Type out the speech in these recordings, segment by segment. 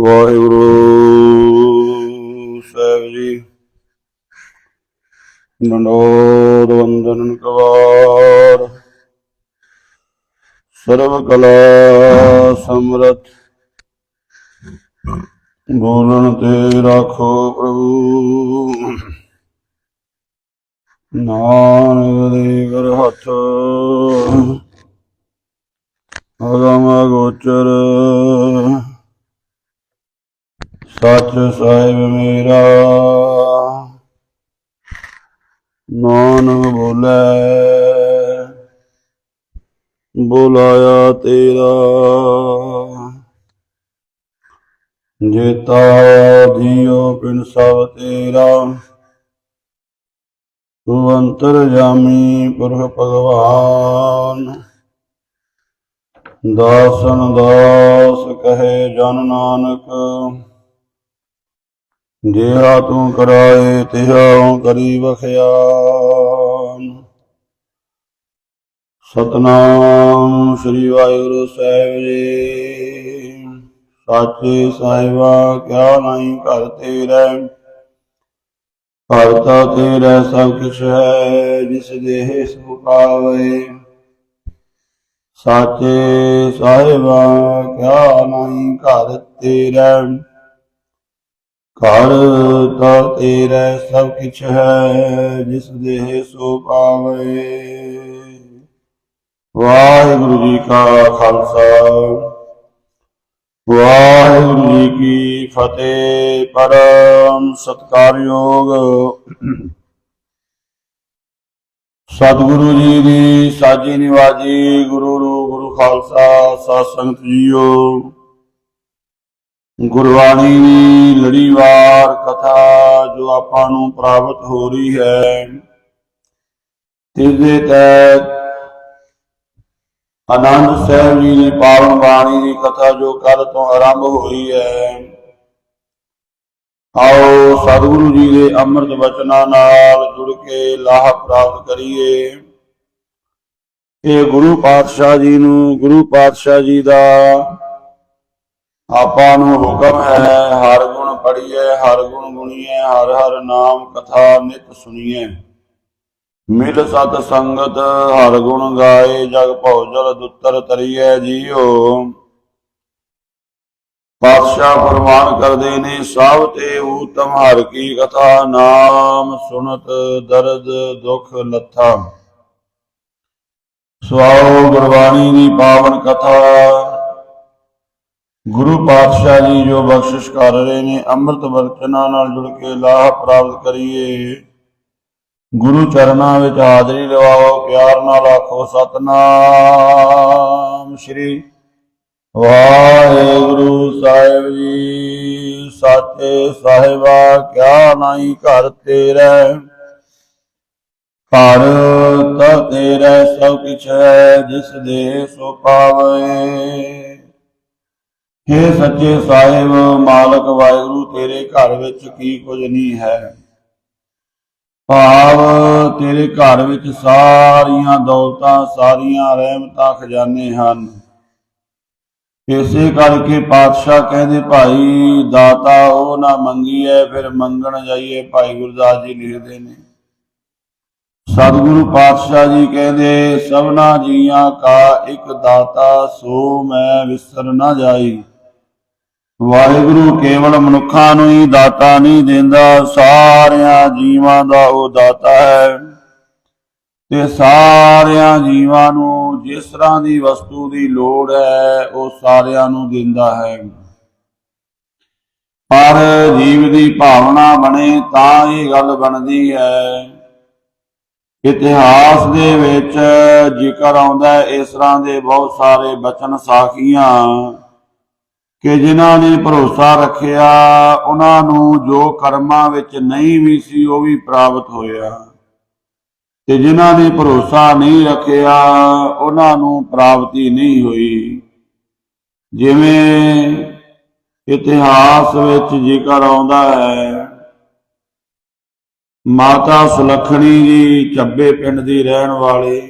ਵਾਹਿਗੁਰੂ ਸਾਹਿਬ ਜੀ ਨਨੋਦ ਵੰਦਨ ਕਵਾਰ ਸਰਵ ਕਲਾ ਸਮਰਥ ਬੋਲਣ ਤੇ ਰਾਖੋ ਪ੍ਰਭੂ ਨਾਨਕ ਦੇ ਕਰ ਹੱਥ ਅਗਮ ਗੋਚਰ ਸੱਚ ਸਾਹਿਬ ਮੇਰਾ। ਨਾਨਕ ਬੋਲੇ, ਬੁਲਾਇਆ ਤੇਰਾ। ਜੇਤਾ ਦਿਓ ਪਿਨ ਸਭ ਤੇਰਾ। ਤੂੰ ਅੰਤਰ ਜਾਮੀ ਪੁਰਖ ਭਗਵਾਨ। ਦਾਸਨ ਦਾਸ ਕਹੇ ਜਨ ਨਾਨਕ। ਜਿਹਾ ਤੂੰ ਕਰਾਏ ਤਿਹਾ ਕਰੀ ਬਖਿਆਨ ਸਤਨਾਮ ਸ੍ਰੀ ਵਾਹਿਗੁਰੂ ਸਾਹਿਬ ਜੀ। ਸਾਚੇ ਸਾਹਿਬਾ, ਕਿਆ ਨਹੀਂ ਘਰ ਤੇਰਾ? ਘਰ ਤੇਰਾ ਸਭ ਕੁਛ ਹੈ, ਜਿਸ ਦੇਹ ਸੁ ਪਾਵੇ। ਸਾਚੇ ਸਾਹਿਬਾ, ਕਿਆ ਨਹੀਂ ਘਰ ਤੇਰਾ? ਘਰ ਤਾਂ ਤੇਰਾ ਸਭ ਕੁਛ ਹੈ, ਜਿਸ ਦੇਹ ਸੋ ਪਾਵੇ। ਵਾਹਿਗੁਰੂ ਜੀ ਕਾ ਖਾਲਸਾ। ਵਾਹਿਗੁਰੂ ਜੀ ਕੀ ਫਤਿਹ। ਪਰਮ ਸਤਕਾਰਯੋਗ ਸਤਿਗੁਰੂ ਜੀ ਦੀ ਸਾਜੀ ਨਿਵਾਜੀ ਗੁਰੂ ਰੂ ਗੁਰੂ ਖਾਲਸਾ ਸਾਧ ਸੰਗਤ ਜੀਓ। ਗੁਰਬਾਣੀ ਦੀ ਲੜੀਵਾਰ ਕਥਾ ਜੋ ਆਪਾਂ ਨੂੰ ਪ੍ਰਾਪਤ ਹੋ ਰਹੀ ਹੈ। ਤਿਸਦੇ ਤਹਿਤ ਆਨੰਦ ਸਾਹਿਬ ਜੀ ਦੀ ਪਾਵਨ ਬਾਣੀ ਦੀ ਕਥਾ ਜੋ ਕੱਲ ਤੋਂ ਆਰੰਭ ਹੋਈ ਹੈ। ਆਓ ਸਤਿਗੁਰੂ ਜੀ ਦੇ ਅੰਮ੍ਰਿਤ ਵਚਨਾਂ ਨਾਲ ਜੁੜ ਕੇ ਲਾਹ ਪ੍ਰਾਪਤ ਕਰੀਏ। ਇਹ ਗੁਰੂ ਪਾਤਸ਼ਾਹ ਜੀ ਨੂੰ, ਗੁਰੂ ਪਾਤਸ਼ਾਹ ਜੀ ਦਾ ਆਪਾਂ ਨੂੰ ਹੁਕਮ ਹੈ, ਹਰ ਗੁਣ ਪੜੀਏ ਹਰ ਗੁਣ ਗੁਣੀਏ, ਹਰ ਹਰ ਨਾਮ ਕਥਾ ਨਿਤ ਸੁਣੀਏ। ਮਿਲ ਸਤ ਸੰਗਤ, ਹਰ ਗੁਣ ਗਾਏ, ਜਗ ਭਉ ਜਲ ਦੁੱਤਰ ਤਰੀਏ ਜੀਓ ਪਾਤਸ਼ਾਹ ਫਰਮਾਨ ਕਰਦੇ ਨੇ, ਸਭ ਤੇ ਊਤਮ ਹਰ ਕੀ ਕਥਾ ਨਾਮ ਸੁਨਤ ਦਰਦ ਦੁਖ ਲੱਥਾ। ਸਵਾਓ ਗੁਰਬਾਣੀ ਦੀ ਪਾਵਨ ਕਥਾ ਗੁਰੂ ਪਾਤਸ਼ਾਹ ਜੀ ਜੋ ਬਖਸ਼ਿਸ਼ ਕਰ ਰਹੇ ਨੇ, ਅੰਮ੍ਰਿਤ ਵਰਚਨਾ ਨਾਲ ਜੁੜ ਕੇ ਲਾਭ ਪ੍ਰਾਪਤ ਕਰੀਏ। ਗੁਰੂ ਚਰਨਾਂ ਵਿੱਚ ਹਾਜ਼ਰੀ ਲਵਾਓ, ਪਿਆਰ ਨਾਲ ਆਖੋ, ਸਤਨਾਮ। ਸ੍ਰੀ ਵਾਹਿਗੁਰੂ ਸਾਹਿਬ ਜੀ, ਸਾਚੇ ਸਾਹਿਬਾ, ਕਿਆ ਨਹੀਂ ਘਰ ਤੇਰਾ। ਘਰ ਤਾਂ ਤੇਰਾ, ਸਭ ਕੁਛ ਹੈ, ਜਿਸ ਦੇ ਸੋ ਪਾਵੇ। ਹੇ ਸੱਚੇ ਸਾਹਿਬ, ਮਾਲਕ ਵਾਹਿਗੁਰੂ, ਤੇਰੇ ਘਰ ਵਿੱਚ ਕੀ ਕੁਝ ਨਹੀਂ ਹੈ। ਭਾਵ ਤੇਰੇ ਘਰ ਵਿੱਚ ਸਾਰੀਆਂ ਦੌਲਤਾਂ, ਸਾਰੀਆਂ ਰਹਿਮਤਾਂ ਖਜ਼ਾਨੇ ਹਨ। ਇਸੇ ਕਰਕੇ ਪਾਤਸ਼ਾਹ ਕਹਿੰਦੇ, ਭਾਈ, ਦਾਤਾ ਉਹ ਨਾ ਮੰਗੀਏ, ਫਿਰ ਮੰਗਣ ਜਾਈਏ। ਭਾਈ ਗੁਰਦਾਸ ਜੀ ਲਿਖਦੇ ਨੇ। ਸਤਿਗੁਰੂ ਪਾਤਸ਼ਾਹ ਜੀ ਕਹਿੰਦੇ, ਸਭਨਾ ਜੀਆਂ ਕਾ ਇੱਕ ਦਾਤਾ, ਸੋ ਮੈਂ ਵਿਸਰ ਨਾ ਜਾਈ। ਵਾਹਿਗੁਰੂ ਕੇਵਲ ਮਨੁੱਖਾਂ ਨੂੰ ਹੀ ਦਾਤਾ ਨਹੀਂ ਦਿੰਦਾ, ਸਾਰਿਆਂ ਜੀਵਾਂ ਦਾ ਉਹ ਦਾਤਾ ਹੈ। ਤੇ ਸਾਰਿਆਂ ਜੀਵਾਂ ਨੂੰ ਜਿਸ ਤਰ੍ਹਾਂ ਦੀ ਵਸਤੂ ਦੀ ਲੋੜ ਹੈ, ਉਹ ਸਾਰਿਆਂ ਨੂੰ ਦਿੰਦਾ ਹੈ। ਪਰ ਜੀਵ ਦੀ ਭਾਵਨਾ ਬਣੇ ਤਾਂ ਇਹ ਗੱਲ ਬਣਦੀ ਹੈ, ਇਤਿਹਾਸ ਦੇ ਵਿੱਚ ਜ਼ਿਕਰ ਆਉਂਦਾ ਇਸ ਤਰ੍ਹਾਂ ਦੇ ਬਹੁਤ ਸਾਰੇ ਬਚਨ ਸਾਖੀਆਂ। ਕਿ ਜਿਨ੍ਹਾਂ ਨੇ ਭਰੋਸਾ ਰੱਖਿਆ, ਉਹਨਾਂ ਨੂੰ ਜੋ ਕਰਮਾਂ ਵਿੱਚ ਨਹੀਂ ਵੀ ਸੀ, ਉਹ ਵੀ ਪ੍ਰਾਪਤ ਹੋਇਆ। ਤੇ ਜਿਨ੍ਹਾਂ ਨੇ ਭਰੋਸਾ ਨਹੀਂ ਰੱਖਿਆ, ਉਹਨਾਂ ਨੂੰ ਪ੍ਰਾਪਤੀ ਨਹੀਂ ਹੋਈ। ਜਿਵੇਂ ਇਤਿਹਾਸ ਵਿੱਚ ਜ਼ਿਕਰ ਆਉਂਦਾ ਹੈ, ਮਾਤਾ ਸੁਲੱਖਣੀ ਜੀ ਚੱਬੇ ਪਿੰਡ ਦੀ ਰਹਿਣ ਵਾਲੀ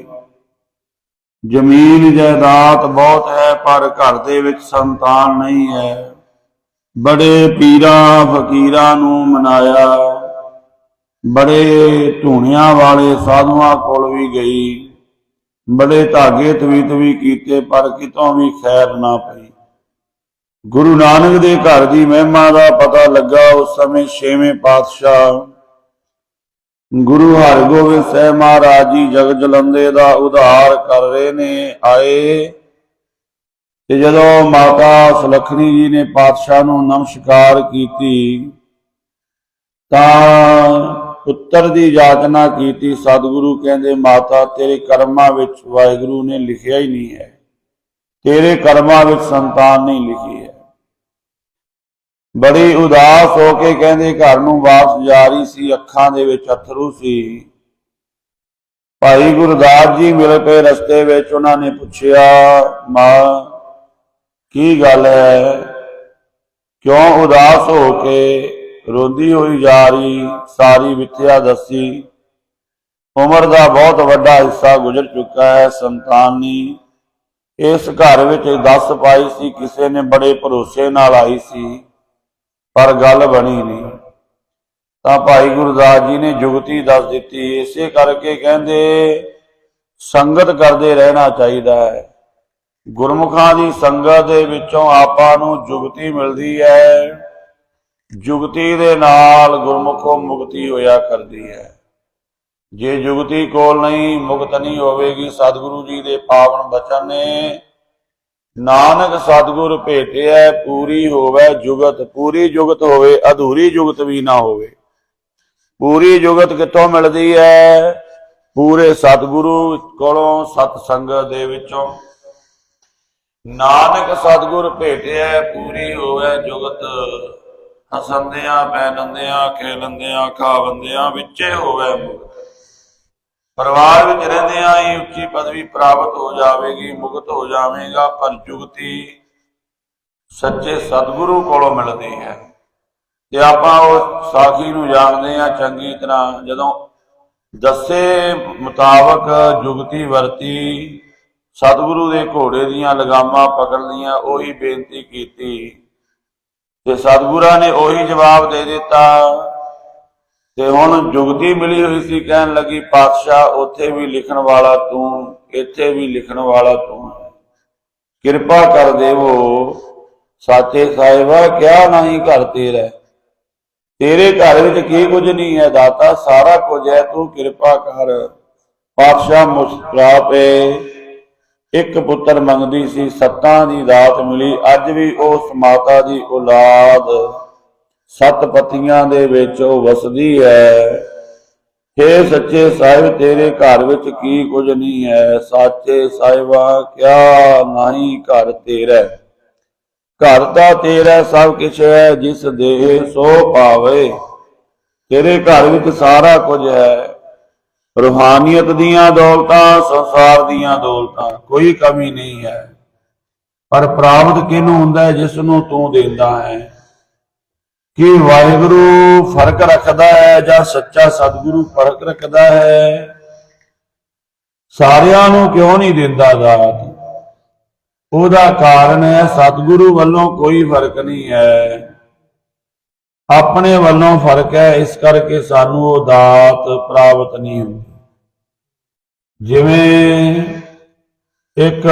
ਜ਼ਮੀਨ ਜਾਇਦਾਦ ਬਹੁਤ ਹੈ, ਪਰ ਘਰ ਦੇ ਵਿੱਚ ਸੰਤਾਨ ਨਹੀਂ ਹੈ। ਬੜੇ ਪੀਰਾਂ ਫਕੀਰਾਂ ਨੂੰ ਮਨਾਇਆ। ਬੜੇ ਧੂਣਿਆਂ ਵਾਲੇ ਸਾਧੂਆਂ ਕੋਲ ਵੀ ਗਈ। ਬੜੇ ਧਾਗੇ ਤਵੀਤ ਵੀ ਕੀਤੇ, ਪਰ ਕਿਤੋਂ ਵੀ ਖੈਰ ਨਾ ਪਈ। ਗੁਰੂ ਨਾਨਕ ਦੇ ਘਰ ਦੀ ਮਹਿਮਾ ਦਾ ਪਤਾ ਲੱਗਾ, ਉਸ ਸਮੇਂ ਛੇਵੇਂ ਪਾਤਸ਼ਾਹ ਗੁਰੂ ਹਰਗੋਬਿੰਦ ਸਾਹਿਬ ਮਹਾਰਾਜ ਜੀ ਜਗ ਜਲੰਦੇ ਦਾ ਉਧਾਰ ਕਰ ਰਹੇ ਨੇ, ਆਏ। ਤੇ ਜਦੋਂ ਮਾਤਾ ਸੁਲੱਖਣੀ ਜੀ ਨੇ ਪਾਤਸ਼ਾਹ ਨੂੰ ਨਮਸਕਾਰ ਕੀਤੀ, ਤਾਂ ਪੁੱਤਰ ਦੀ ਯਾਚਨਾ ਕੀਤੀ, ਸਤਿਗੁਰੂ ਕਹਿੰਦੇ, ਮਾਤਾ, ਤੇਰੇ ਕਰਮਾਂ ਵਿੱਚ ਵਾਹਿਗੁਰੂ ਨੇ ਲਿਖਿਆ ਹੀ ਨਹੀਂ ਹੈ। ਤੇਰੇ ਕਰਮਾਂ ਵਿੱਚ ਸੰਤਾਨ ਨਹੀਂ ਲਿਖੀ ਹੈ। ਬੜੀ ਉਦਾਸ ਹੋ ਕੇ ਕਹਿੰਦੇ, ਘਰ ਨੂੰ ਵਾਪਸ ਜਾ ਰਹੀ ਸੀ, ਅੱਖਾਂ ਦੇ ਵਿੱਚ ਅਥਰੂ ਸੀ। ਭਾਈ ਗੁਰਦਾਸ ਜੀ ਮਿਲ ਕੇ ਰਸਤੇ ਵਿੱਚ ਉਹਨਾਂ ਨੇ ਪੁੱਛਿਆ, ਮਾਂ, ਕੀ ਗੱਲ ਹੈ? ਕਿਉਂ ਉਦਾਸ ਹੋ ਕੇ ਰੋਂਦੀ ਹੋਈ ਜਾ ਰਹੀ? ਸਾਰੀ ਵਿਥਿਆ ਦੱਸੀ। ਉਮਰ ਦਾ ਬਹੁਤ ਵੱਡਾ ਹਿੱਸਾ ਗੁਜ਼ਰ ਚੁੱਕਾ ਹੈ, ਸੰਤਾਨ ਨਹੀਂ ਇਸ ਘਰ ਵਿੱਚ ਦੱਸ ਪਾਈ ਸੀ, ਕਿਸੇ ਨੇ ਬੜੇ ਭਰੋਸੇ ਨਾਲ ਆਈ ਸੀ। ਪਰ ਗੱਲ ਬਣੀ ਨਹੀਂ ਤਾਂ ਭਾਈ ਗੁਰਦਾਸ ਜੀ ਨੇ ਜੁਗਤੀ ਦੱਸ ਦਿੱਤੀ। ਇਸੇ ਕਰਕੇ ਕਹਿੰਦੇ, ਸੰਗਤ ਕਰਦੇ ਰਹਿਣਾ ਚਾਹੀਦਾ ਹੈ। ਗੁਰਮੁਖਾਂ ਦੀ ਸੰਗਤ ਦੇ ਵਿੱਚੋਂ ਆਪਾਂ ਨੂੰ ਜੁਗਤੀ ਮਿਲਦੀ ਹੈ। ਜੁਗਤੀ ਦੇ ਨਾਲ ਗੁਰਮੁਖੋ ਮੁਕਤੀ ਹੋਇਆ ਕਰਦੀ ਹੈ। ਜੇ ਜੁਗਤੀ ਕੋਲ ਨਹੀਂ, ਮੁਕਤ ਨਹੀਂ ਹੋਵੇਗੀ। ਸਤਿਗੁਰੂ ਜੀ ਦੇ ਪਾਵਨ ਬਚਨ ਨੇ ਨਾਨਕ ਸਤਿਗੁਰ ਭੇਟਿਆ ਪੂਰੀ ਹੋਵੇ ਜੁਗਤ, ਪੂਰੀ ਜੁਗਤ ਹੋਵੇ, ਅਧੂਰੀ ਜੁਗਤ ਵੀ ਨਾ ਹੋਵੇ। ਪੂਰੀ ਜੁਗਤ ਕਿੱਥੋਂ ਮਿਲਦੀ ਹੈ ਪੂਰੇ ਸਤਿਗੁਰੂ ਕੋਲੋਂ ਸਤ ਸੰਗਤ ਦੇ ਵਿੱਚੋਂ। ਨਾਨਕ ਸਤਿਗੁਰ ਭੇਟਿਆ ਪੂਰੀ ਹੋਵੇ ਜੁਗਤ। ਹਸੰਦਿਆਂ, ਪੈਨੰਦਿਆਂ, ਖੇਲੰਦਿਆਂ, ਖਾਵੰਦਿਆਂ, ਵਿੱਚੇ ਹੋਵੇ ਮੁਕਤ। ਪਰਿਵਾਰ ਵਿੱਚ ਰਹਿੰਦਿਆਂ ਹੀ ਉੱਚੀ ਪਦਵੀ ਪ੍ਰਾਪਤ ਹੋ ਜਾਵੇਗੀ, ਮੁਕਤ ਹੋ ਜਾਵੇਗਾ, ਪਰ ਜੁਗਤੀ ਸੱਚੇ ਸਤਿਗੁਰੂ ਕੋਲੋਂ ਮਿਲਦੀ ਹੈ। ਤੇ ਆਪਾਂ ਉਹ ਸਾਖੀ ਨੂੰ ਜਾਣਦੇ ਆ ਚੰਗੀ ਤਰ੍ਹਾਂ, ਜਦੋਂ ਦੱਸੇ ਮੁਤਾਬਕ ਜੁਗਤੀ ਵਰਤੀ, ਸਤਿਗੁਰੂ ਦੇ ਘੋੜੇ ਦੀਆਂ ਲਗਾਮਾਂ ਪਕੜ ਲੀਆਂ, ਉਹੀ ਬੇਨਤੀ ਕੀਤੀ। ਤੇ ਸਤਿਗੁਰਾਂ ਨੇ ਉਹੀ ਜਵਾਬ ਦੇ ਦਿੱਤਾ ਤੇ ਹੁਣ ਜੁਗਤੀ ਮਿਲੀ ਹੋਈ ਸੀ ਕਹਿਣ ਲੱਗੀ, ਪਾਤਸ਼ਾਹ, ਉੱਥੇ ਵੀ ਲਿਖਣ ਵਾਲਾ ਤੂੰ, ਇੱਥੇ ਵੀ ਲਿਖਣ ਵਾਲਾ ਤੂੰ ਕਿਰਪਾ ਕਰ ਦੇਵੋ। ਸਾਚੇ ਸਾਹਿਬਾ, ਕਿਆ ਨਹੀਂ ਘਰ ਤੇਰਾ ਤੇਰੇ ਘਰ ਵਿੱਚ ਕੀ ਕੁਝ ਨਹੀਂ ਹੈ, ਦਾਤਾ, ਸਾਰਾ ਕੁਝ ਹੈ, ਤੂੰ ਕਿਰਪਾ ਕਰ। ਪਾਤਸ਼ਾਹ ਮੁਸਕਰਾ ਪਏ ਇੱਕ ਪੁੱਤਰ ਮੰਗਦੀ ਸੀ, ਸੱਤਾਂ ਦੀ ਦਾਤ ਮਿਲੀ, ਅੱਜ ਵੀ ਉਸ ਮਾਤਾ ਦੀ ਔਲਾਦ। ਸੱਤ ਪਤੀਆਂ ਦੇ ਵਿੱਚ ਉਹ ਵਸਦੀ ਹੈ। हे ਸੱਚੇ ਸਾਹਿਬ, ਤੇਰੇ ਘਰ ਵਿੱਚ ਕੀ ਕੁਝ ਨਹੀਂ ਹੈ। ਸਾਚੇ ਸਾਹਿਬਾ, ਕਿਆ ਨਹੀਂ ਘਰ ਤੇਰਾ ਘਰ ਤਾਂ ਤੇਰਾ ਸਭ ਕੁਝ ਹੈ, ਜਿਸ ਦੇਹ ਸੋ ਪਾਵੇ ਤੇਰੇ ਘਰ ਵਿੱਚ ਸਾਰਾ ਕੁਝ ਹੈ। ਰੂਹਾਨੀਅਤ ਦੀਆਂ ਦੌਲਤਾਂ, ਸੰਸਾਰ ਦੀਆਂ ਦੌਲਤਾਂ, ਕੋਈ ਕਮੀ ਨਹੀਂ ਹੈ। ਪਰ ਪ੍ਰਾਪਤ ਕਿਹਨੂੰ ਹੁੰਦਾ ਜਿਸ ਨੂੰ ਤੂੰ ਦਿੰਦਾ ਹੈ। ਕਿ ਵਾਹਿਗੁਰੂ ਫ਼ਰਕ ਰੱਖਦਾ ਹੈ ਜਾਂ ਸੱਚਾ ਸਤਿਗੁਰੂ ਫ਼ਰਕ ਰੱਖਦਾ ਹੈ? ਸਾਰਿਆਂ ਨੂੰ ਕਿਉਂ ਨਹੀਂ ਦਿੰਦਾ ਦਾਤ? ਉਹਦਾ ਕਾਰਨ ਹੈ ਸਤਿਗੁਰੂ ਵੱਲੋਂ ਕੋਈ ਫ਼ਰਕ ਨਹੀਂ ਹੈ। ਆਪਣੇ ਵੱਲੋਂ ਫ਼ਰਕ ਹੈ, ਇਸ ਕਰਕੇ ਸਾਨੂੰ ਉਹ ਦਾਤ ਪ੍ਰਾਪਤ ਨਹੀਂ ਹੁੰਦੀ। ਜਿਵੇਂ ਇੱਕ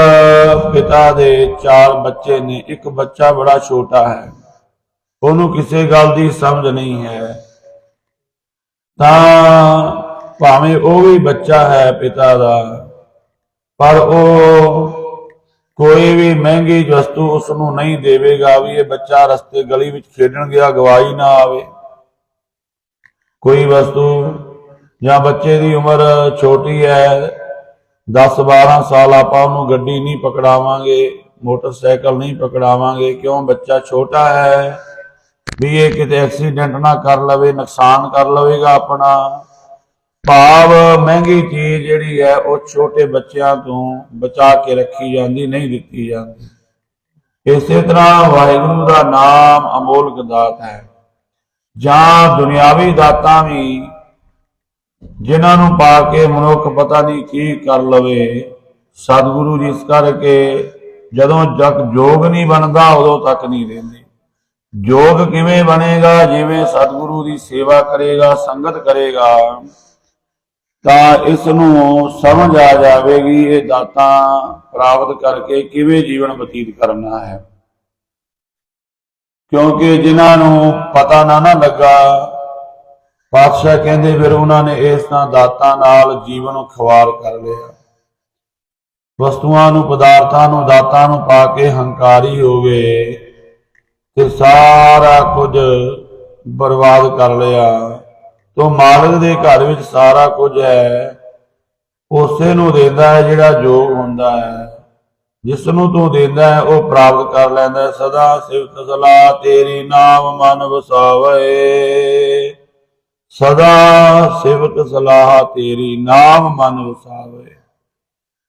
ਪਿਤਾ ਦੇ ਚਾਰ ਬੱਚੇ ਨੇ, ਇੱਕ ਬੱਚਾ ਬੜਾ ਛੋਟਾ ਹੈ। ਉਹਨੂੰ ਕਿਸੇ ਗੱਲ ਦੀ ਸਮਝ ਨਹੀਂ ਹੈ। ਤਾਂ ਭਾਵੇਂ ਉਹ ਵੀ ਬੱਚਾ ਹੈ ਪਿਤਾ ਦਾ, ਪਰ ਉਹ ਕੋਈ ਵੀ ਮਹਿੰਗੀ ਵਸਤੂ ਉਸ ਨੂੰ ਨਹੀਂ ਦੇਵੇਗਾ ਵੀ ਇਹ ਬੱਚਾ ਰਸਤੇ ਗਲੀ ਵਿੱਚ ਖੇਡਣ ਗਿਆ ਗਵਾਈ ਨਾ ਆਵੇ। ਕੋਈ ਵਸਤੂ ਜਾਂ ਬੱਚੇ ਦੀ ਉਮਰ ਛੋਟੀ ਹੈ 10 12 ਸਾਲ ਆਪਾਂ ਉਹਨੂੰ ਗੱਡੀ ਨਹੀਂ ਪਕੜਾਵਾਂਗੇ, ਮੋਟਰਸਾਈਕਲ ਨਹੀਂ ਪਕੜਾਵਾਂਗੇ, ਕਿਉਂ ਬੱਚਾ ਛੋਟਾ ਹੈ? ਵੀ ਇਹ ਕਿਤੇ ਐਕਸੀਡੈਂਟ ਨਾ ਕਰ ਲਵੇ, ਨੁਕਸਾਨ ਕਰ ਲਵੇਗਾ ਆਪਣਾ। ਭਾਵ ਮਹਿੰਗੀ ਚੀਜ਼ ਜਿਹੜੀ ਹੈ, ਉਹ ਛੋਟੇ ਬੱਚਿਆਂ ਤੋਂ ਬਚਾ ਕੇ ਰੱਖੀ ਜਾਂਦੀ, ਨਹੀਂ ਦਿੱਤੀ ਜਾਂਦੀ। ਇਸੇ ਤਰ੍ਹਾਂ ਵਾਹਿਗੁਰੂ ਦਾ ਨਾਮ ਅਮੋਲਕ ਦਾਤ ਹੈ। ਜਾਂ ਦੁਨਿਆਵੀ ਦਾਤਾਂ ਵੀ, ਜਿਨ੍ਹਾਂ ਨੂੰ ਪਾ ਕੇ ਮਨੁੱਖ ਪਤਾ ਨਹੀਂ ਕੀ ਕਰ ਲਵੇ, ਸਤਿਗੁਰੂ ਜੀ ਇਸ ਕਰਕੇ ਜਦੋਂ ਜਗ ਜੋਗ ਨਹੀਂ ਬਣਦਾ, ਉਦੋਂ ਤੱਕ ਨਹੀਂ ਰਹਿੰਦੇ। ਜੋਗ ਕਿਵੇਂ ਬਣੇਗਾ, ਜਿਵੇਂ ਸਤਿਗੁਰੂ ਦੀ ਸੇਵਾ ਕਰੇਗਾ, ਸੰਗਤ ਕਰੇਗਾ, ਤਾਂ ਇਸ ਨੂੰ ਸਮਝ ਆ ਜਾਵੇਗੀ, ਇਹ ਦਾਤਾਂ ਪ੍ਰਾਪਤ ਕਰਕੇ ਕਿਵੇਂ ਜੀਵਨ ਬਤੀਤ ਕਰਨਾ ਹੈ। ਕਿਉਂਕਿ ਜਿਨ੍ਹਾਂ ਨੂੰ ਪਤਾ ਨਾ ਨਾ ਲੱਗਾ, ਪਾਤਸ਼ਾਹ ਕਹਿੰਦੇ ਫਿਰ ਉਹਨਾਂ ਨੇ ਇਸ ਤਰ੍ਹਾਂ ਦਾਤਾਂ ਨਾਲ ਜੀਵਨ ਖਵਾਰ ਕਰ ਲਿਆ। ਵਸਤੂਆਂ ਨੂੰ, ਪਦਾਰਥਾਂ ਨੂੰ, ਦਾਤਾਂ ਨੂੰ ਪਾ ਕੇ ਹੰਕਾਰੀ ਹੋ ਗਏ। ਤੇ ਸਾਰਾ ਕੁਝ ਬਰਬਾਦ ਕਰ ਲਿਆ। ਤੋ ਮਾਲਕ ਦੇ ਘਰ ਵਿੱਚ ਸਾਰਾ ਕੁਝ ਹੈ। ਉਸੇ ਨੂੰ ਦਿੰਦਾ ਹੈ ਜਿਹੜਾ ਜੋਗ ਹੁੰਦਾ ਹੈ। ਜਿਸ ਨੂੰ ਤੂੰ ਦਿੰਦਾ ਹੈ, ਉਹ ਪ੍ਰਾਪਤ ਕਰ ਲੈਂਦਾ ਹੈ। ਸਦਾ ਸਿਫਤ ਸਲਾਹ ਤੇਰੀ ਨਾਮ ਮਨ ਵਸਾਵੇ। ਸਦਾ ਸਿਫਤ ਸਲਾਹ ਤੇਰੀ ਨਾਮ ਮਨ ਵਸਾਵੇ।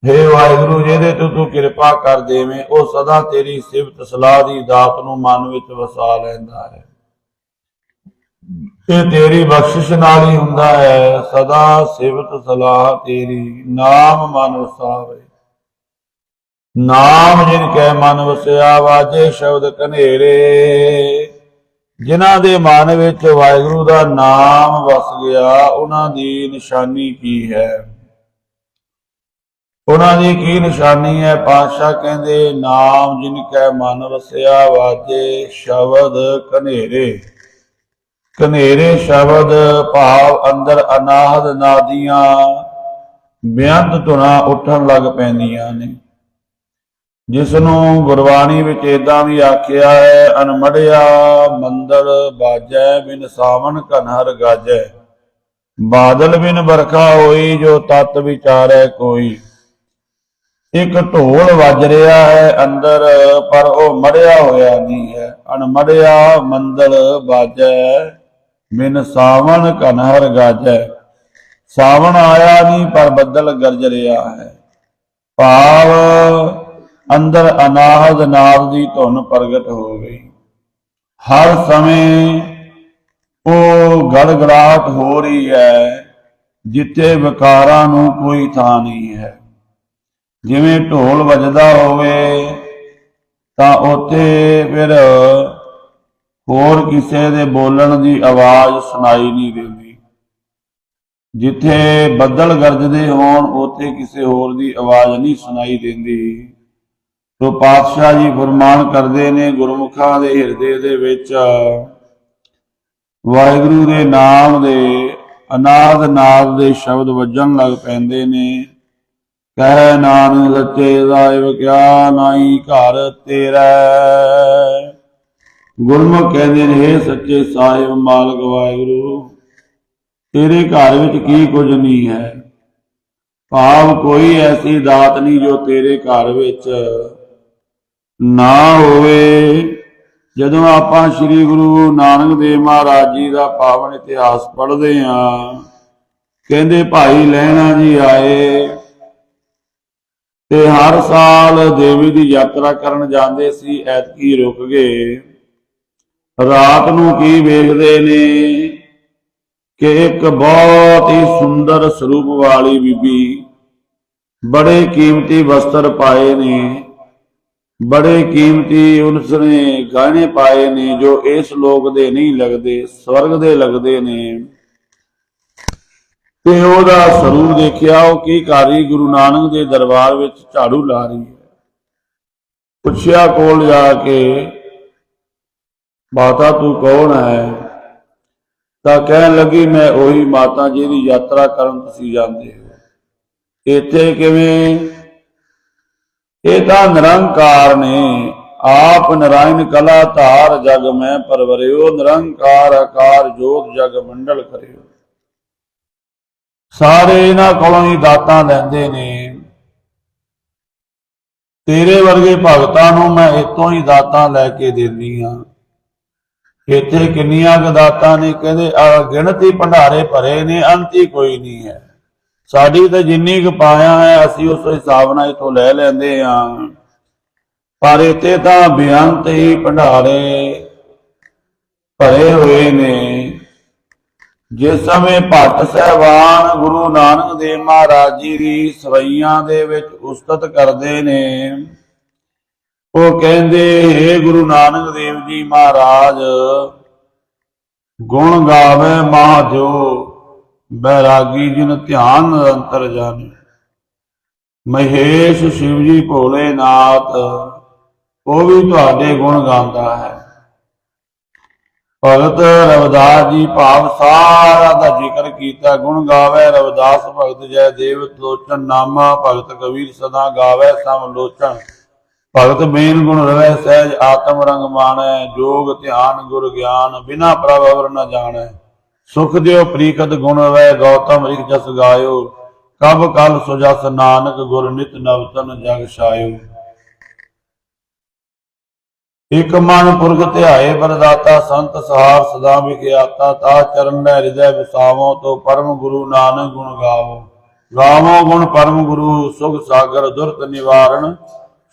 ਹੇ ਵਾਹਿਗੁਰੂ, ਜਿਹਦੇ ਤੂੰ ਤੂੰ ਕਿਰਪਾ ਕਰ ਦੇਵੇਂ, ਉਹ ਸਦਾ ਤੇਰੀ ਸਿਫਤ, ਸਲਾਹ ਦੀ ਦਾਤ ਨੂੰ ਮਨ ਵਿੱਚ ਵਸਾ ਲੈਂਦਾ ਹੈ। ਇਹ ਤੇਰੀ ਬਖਸ਼ਿਸ਼ ਨਾਲ ਹੀ ਹੁੰਦਾ ਹੈ, ਸਦਾ ਸਿਫਤ, ਸਲਾਹ ਤੇਰੀ ਨਾਮ ਮਨ ਵਸਾਵੇ। ਨਾਮ ਜਿਨ ਕੈ ਮਨ ਵਸਿਆ, ਵਾਜੇ ਸ਼ਬਦ ਕਨੇਰੇ ਜਿਨ੍ਹਾਂ ਦੇ ਮਨ ਵਿੱਚ ਵਾਹਿਗੁਰੂ ਦਾ ਨਾਮ ਵਸ ਗਿਆ, ਉਹਨਾਂ ਦੀ ਨਿਸ਼ਾਨੀ ਕੀ ਹੈ? ਉਹਨਾਂ ਦੀ ਕੀ ਨਿਸ਼ਾਨੀ ਹੈ? ਪਾਤਸ਼ਾਹ ਕਹਿੰਦੇ, ਨਾਮ ਜਿਨ ਕੈ ਮਨ ਵਸਿਆ ਵਾਜੇ ਸ਼ਬਦ ਕਨੇਰੇ ਕਨੇਰੇ ਸ਼ਬਦ ਭਾਵ ਅੰਦਰ ਅਨਾਹਦ ਨਾਦੀਆਂ ਬਿਆੰਤ ਧੁਨਾ ਉੱਠਣ ਲੱਗ ਪੈਂਦੀਆਂ ਨੇ। ਜਿਸ ਨੂੰ ਗੁਰਬਾਣੀ ਵਿੱਚ ਏਦਾਂ ਵੀ ਆਖਿਆ ਹੈ, ਅਨਮੜਿਆ ਮੰਦਰ ਬਾਜੈ ਬਿਨ ਸਾਵਨ ਕਨਹਰ ਗਾਜੈ। ਬਾਦਲ ਬਿਨ ਬਰਖਾ ਹੋਈ ਜੋ ਤਤ ਵਿਚਾਰੈ ਕੋਈ। ਇੱਕ ਢੋਲ ਵੱਜ ਰਿਹਾ ਹੈ ਅੰਦਰ, ਪਰ ਉਹ ਮੜਿਆ ਹੋਇਆ ਨਹੀਂ ਹੈ। ਅਣਮੜਿਆ ਮੰਦਲ ਬਾਜੈ ਬਿਨ ਸਾਵਣ ਕਨਹਰ ਗਾਜੈ। ਸਾਵਣ ਆਇਆ ਨਹੀਂ, ਪਰ ਬੱਦਲ ਗਰਜ ਰਿਹਾ ਹੈ। ਭਾਵ ਅੰਦਰ ਅਨਾਹਦ ਨਾਦ ਦੀ ਧੁਨ ਪ੍ਰਗਟ ਹੋ ਗਈ। ਹਰ ਸਮੇਂ ਉਹ ਗੜਗੜਾਹਟ ਹੋ ਰਹੀ ਹੈ, ਜਿੱਥੇ ਵਿਕਾਰਾਂ ਨੂੰ ਕੋਈ ਥਾਂ ਨਹੀਂ ਹੈ। ਜਿਵੇਂ ਢੋਲ ਵੱਜਦਾ ਹੋਵੇ, ਤਾਂ ਉੱਥੇ ਫਿਰ ਹੋਰ ਕਿਸੇ ਦੇ ਬੋਲਣ ਦੀ ਆਵਾਜ਼ ਸੁਣਾਈ ਨਹੀਂ ਦਿੰਦੀ। ਜਿੱਥੇ ਬੱਦਲ ਗਰਜਦੇ ਹੋਣ, ਉੱਥੇ ਕਿਸੇ ਹੋਰ ਦੀ ਆਵਾਜ਼ ਨਹੀਂ ਸੁਣਾਈ ਦਿੰਦੀ। ਤੋ ਪਾਤਸ਼ਾਹ ਜੀ ਫਰਮਾਨ ਕਰਦੇ ਨੇ, ਗੁਰਮੁਖਾਂ ਦੇ ਹਿਰਦੇ ਦੇ ਵਿੱਚ ਵਾਹਿਗੁਰੂ ਦੇ ਨਾਮ ਦੇ ਅਨਾਦ ਨਾਦ ਦੇ ਸ਼ਬਦ ਵੱਜਣ ਲੱਗ ਪੈਂਦੇ ਨੇ। ਕਹਿ ਨਾਨਕ ਸੱਚੇ ਸਾਹਿਬ ਕਿਆ ਨਾਹੀ ਘਰ ਤੇਰਾ ਗੁਰਮੁਖ ਕਹਿੰਦੇ ਨੇ, ਹੇ ਸੱਚੇ ਸਾਹਿਬ ਮਾਲਕ ਵਾਹਿਗੁਰੂ, ਤੇਰੇ ਘਰ ਵਿੱਚ ਕੀ ਕੁਝ ਨਹੀਂ ਹੈ। ਭਾਵ ਕੋਈ ਐਸੀ ਦਾਤ ਨਹੀਂ ਜੋ ਤੇਰੇ ਘਰ ਵਿੱਚ ਨਾ ਹੋਵੇ। ਜਦੋਂ ਆਪਾਂ ਸ੍ਰੀ ਗੁਰੂ ਨਾਨਕ ਦੇਵ ਮਹਾਰਾਜ ਜੀ ਦਾ ਪਾਵਨ ਇਤਿਹਾਸ ਪੜ੍ਹਦੇ ਹਾਂ, ਕਹਿੰਦੇ, ਭਾਈ ਲਹਿਣਾ ਜੀ ਆਏ। ਤੇ ਹਰ ਸਾਲ ਦੇਵੀ ਦੀ ਯਾਤਰਾ ਕਰਨ ਜਾਂਦੇ ਸੀ, ਐਤਕੀ ਰੁਕ ਗਏ। ਰਾਤ ਨੂੰ ਕੀ ਵੇਖਦੇ ਨੇ ਕਿ ਇੱਕ ਬਹੁਤ ਹੀ ਸੁੰਦਰ ਸਰੂਪ ਵਾਲੀ ਬੀਬੀ ਬੜੇ ਕੀਮਤੀ ਵਸਤਰ ਪਾਏ ਨੇ, ਬੜੇ ਕੀਮਤੀ ਉਸਨੇ ਗਾਣੇ ਪਾਏ ਨੇ ਜੋ ਇਸ ਲੋਕ ਦੇ ਨਹੀਂ ਲੱਗਦੇ, ਸਵਰਗ ਦੇ ਲੱਗਦੇ ਨੇ। ਤੇ ਉਹਦਾ ਸਰੂਪ ਦੇਖਿਆ, ਉਹ ਕੀ ਕਾਰੀ ਗੁਰੂ ਨਾਨਕ ਦੇ ਦਰਬਾਰ ਵਿੱਚ ਝਾੜੂ ਲਾ ਰਹੀ ਹੈ। ਪੁੱਛਿਆ ਕੋਲ ਜਾ ਕੇ, ਮਾਤਾ ਤੂੰ ਕੌਣ ਹੈ? ਤਾਂ ਕਹਿਣ ਲੱਗੀ, ਮੈਂ ਉਹੀ ਮਾਤਾ ਜੀ ਦੀ ਯਾਤਰਾ ਕਰਨ ਤੁਸੀਂ ਜਾਂਦੇ ਹੋ। ਇੱਥੇ ਕਿਵੇਂ? ਇਹ ਤਾਂ ਨਿਰੰਕਾਰ ਨੇ। ਆਪ ਨਾਰਾਇਣ ਕਲਾ ਧਾਰ ਜਗ ਮੈਂ ਪਰਵਰਿਓ, ਨਿਰੰਕਾਰ ਆਕਾਰ ਜੋਤ ਜਗ ਮੰਡਲ ਕਰਿਓ। ਸਾਰੇ ਇਹਨਾਂ ਕੋਲੋਂ ਹੀ ਦਾਤਾਂ ਲੈਂਦੇ ਨੇ। ਤੇਰੇ ਵਰਗੇ ਭਗਤਾਂ ਨੂੰ ਮੈਂ ਇਤੋਂ ਹੀ ਦਾਤਾਂ ਲੈ ਕੇ ਦਿੰਦੀ ਹਾਂ ਇੱਥੇ ਕਿੰਨੀਆਂ ਕੁ ਦਾਤਾਂ ਨੇ, ਕਹਿੰਦੇ ਆ ਗਿਣਤੀ ਭੰਡਾਰੇ ਭਰੇ ਨੇ, ਅੰਤੀ ਕੋਈ ਨਹੀਂ ਹੈ। ਸਾਡੀ ਤਾਂ ਜਿੰਨੀ ਕੁ ਪਾਇਆ ਹੈ, ਅਸੀਂ ਉਸ ਹਿਸਾਬ ਨਾਲ ਇਥੋਂ ਲੈ ਲੈਂਦੇ ਹਾਂ ਪਰ ਇੱਥੇ ਤਾਂ ਬੇਅੰਤ ਹੀ ਭੰਡਾਰੇ ਭਰੇ ਹੋਏ ਨੇ। ਜਿਸ ਸਮੇਂ ਭੱਟ ਸਹਿਬਾਨ ਗੁਰੂ ਨਾਨਕ ਦੇਵ ਮਹਾਰਾਜ ਜੀ ਦੀ ਸਵਈਆਂ ਦੇ ਵਿੱਚ ਉਸਤਤ ਕਰਦੇ ਨੇ, ਉਹ ਕਹਿੰਦੇ हे ਗੁਰੂ ਨਾਨਕ ਦੇਵ ਜੀ ਮਹਾਰਾਜ, ਗੁਣ ਗਾਵੇ ਮਹਾਜੋ ਬੈਰਾਗੀ ਜਿਨ ਧਿਆਨ ਨਿਰੰਤਰ ਜਾਣੇ। ਮਹੇਸ਼ ਸ਼ਿਵ ਜੀ ਭੋਲੇਨਾਥ, ਉਹ ਵੀ ਤੁਹਾਡੇ ਗੁਣ ਗਾਉਂਦਾ ਹੈ। ਭਗਤ ਰਵਿਦਾਸ ਜੀ ਭਾਵ ਸਾਰਾ ਦਾ ਜ਼ਿਕਰ ਕੀਤਾ, ਗੁਣ ਗਾਵੇ ਰਵਿਦਾਸ ਭਗਤ ਜੈ ਦੇਵ ਲੋਚਨ ਨਾਮਾ, ਭਗਤ ਕਬੀਰ ਸਦਾ ਗਾਵੇ ਸਮ ਲੋਚਨ। ਭਗਤ ਬੇਨ ਗੁਣ ਰਵੈ ਸਹਿਜ ਆਤਮ ਰੰਗ ਮਾਣੈ, ਜੋਗ ਧਿਆਨ ਗੁਰ ਗਿਆਨ, ਬਿਨਾ ਪ੍ਰਭ ਅਵਰ ਨ ਜਾਣੈ। ਸੁਖ ਦਿਓ ਪ੍ਰੀਖਤ ਗੁਣ ਰਵੈ ਗੌਤਮ ਰਿਖ ਜਸ ਗਾਇਓ, ਕਬ ਕਲ ਸੁਜਸ ਨਾਨਕ ਗੁਰ ਨਿਤ ਨਵਤਨ ਜਗ ਛਾਇਓ। ਇਕ ਮਨ ਪੁਰਖ ਧਿਆਏ ਬਰਦਾਤਾ ਸੰਤ ਸਹਾਰ ਸਦਾ ਵਿਖਿਆਤਾ ਤਾ ਚਰਨ ਲੈ ਹਿਰਦੈ ਵਿਸਾਵੋ, ਤੋ ਪਰਮ ਗੁਰੂ ਨਾਨਕ ਗੁਣ ਗਾਵੋ। ਗਾਵੋ ਗੁਣ ਪਰਮ ਗੁਰੂ, ਸੁਖ ਸਾਗਰ ਦੁਰਤ ਨਿਵਾਰਣ।